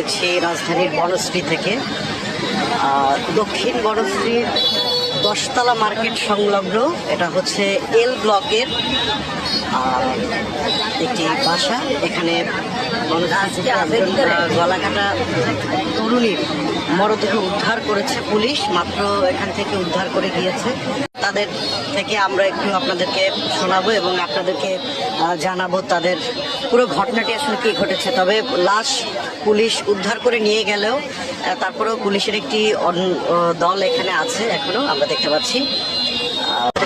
হচ্ছে রাজধানীর বনশ্রী থেকে দক্ষিণ বনশ্রীর দশতলা মার্কেট সংলগ্ন, এটা হচ্ছে এল ব্লকের একটি বাসা। এখানে গলাঘাটা গলাকাটা তরুণীর মরদেহ উদ্ধার করেছে পুলিশ, মাত্র এখান থেকে উদ্ধার করে গিয়েছে। তাদের থেকে আমরা একটু আপনাদেরকে শোনাবো এবং আপনাদেরকে জানাব তাদের পুরো ঘটনাটি আসলে কি ঘটেছে। তবে লাশ পুলিশ উদ্ধার করে নিয়ে গেলেও তারপরেও পুলিশের একটি দল এখানে আছে এখনও, আমরা দেখতে পাচ্ছি।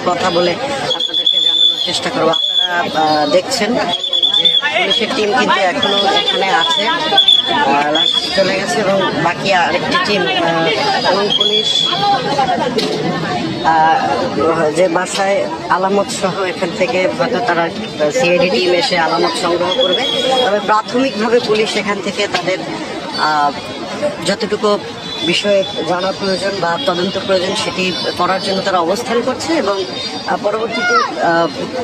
কথা বলে আপনাদেরকে জানানোর চেষ্টা করব। আপনারা দেখছেন যে পুলিশের টিম কিন্তু এখনও এখানে আছে। চলে গেছে এবং বাকি আরেকটি টিম পুলিশ যে বাসায় আলামত সহ এখান থেকে হয়তো তারা সিআইডি টিম এসে আলামত সংগ্রহ করবে। তবে প্রাথমিকভাবে পুলিশ এখান থেকে তাদের যতটুকু বিষয়ে জানা প্রয়োজন বা তদন্ত প্রয়োজন সেটি করার জন্য তারা অবস্থান করছে এবং পরবর্তীতে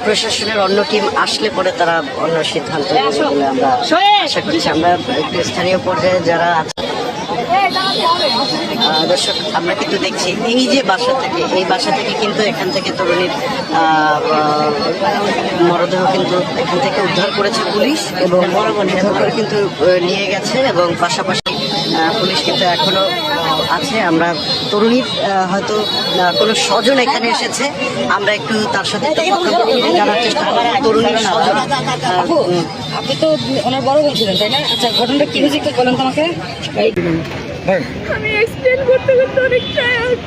প্রশাসনের অন্য টিম আসলে পরে তারা অন্য সিদ্ধান্ত নেবে বলে আমরা আশা করছি। আমরা একটু স্থানীয় পর্যায়ে যারা আছে দর্শক আমরা কিন্তু দেখছি এই যে বাসা থেকে এই বাসা থেকে কিন্তু এখান থেকে তরুণীর মরদেহ কিন্তু এখান থেকে উদ্ধার করেছে পুলিশ এবং উদ্ধার করে কিন্তু নিয়ে গেছে এবং পাশাপাশি পুলিশ কিন্তু এখনও আছে। আমরা তরুণীর হয়তো কোনো স্বজন এখানে এসেছে। আমরা একটু তার সাথে জানার চেষ্টা করব। তরুণীর স্বজন আপনি তো ওনার বড় বলছিলেন তাই না? আচ্ছা ঘটনাটা কি হয়েছে একটু বলেন তোমাকে আমি এক্সপ্লেন করতে করতে অনেক টায়ার্ড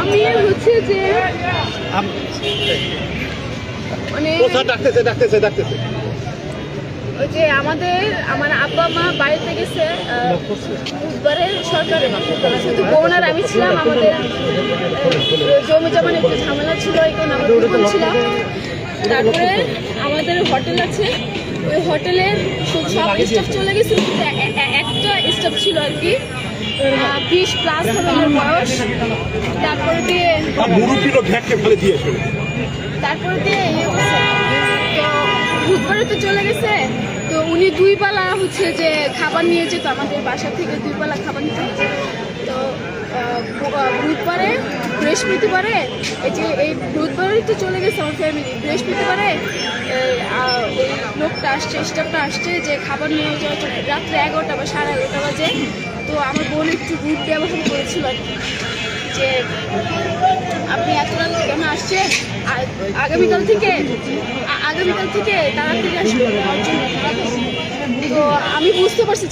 আমি হচ্ছে যে মানে ডাকতেছে ডাকতেছে ডাকতেছে? ওই যে আমাদের আমার আব্বা মা বাড়িতে গেছে আহ, বুধবারে সরকারে শুধু বোন আর আমি ছিলাম আমাদের জমি জমান একটু ঝামেলা ছিল কারণে আমরা ছিলাম। তারপরে আমাদের হোটেল আছে। ওই হোটেলের সব স্টাফ চলে গেছিল কিন্তু একটা স্টাফ ছিল আর কি। বিশ প্লাস হবে বয়স। তারপরে দিয়ে তারপরে দিয়ে তো চলে গেছে। তো উনি দুই পালা হচ্ছে যে খাবার নিয়ে যেত, আমাদের বাসা থেকে দুই বেলা খাবার নিতে। তো বুধবারে, বৃহস্পতিবারে, এই যে এই বুধবারই তো চলে গেছে আমার ফ্যামিলি বৃহস্পতিবারে ওই লোকটা আসছে স্টাফটা আসছে যে খাবার নিয়ে যাওয়ার জন্য। রাত্রে এগারোটা বা সাড়ে এগারোটা বাজে। তো আমার বোন একটু রুট ব্যবহার করেছিল আর কি। যে আপনি এত রাত কেন আসছেন? আগামীকাল থেকে আগামীকাল থেকে তাড়াতাড়ি আসবেন আমার তো আমি বুঝতে পারছি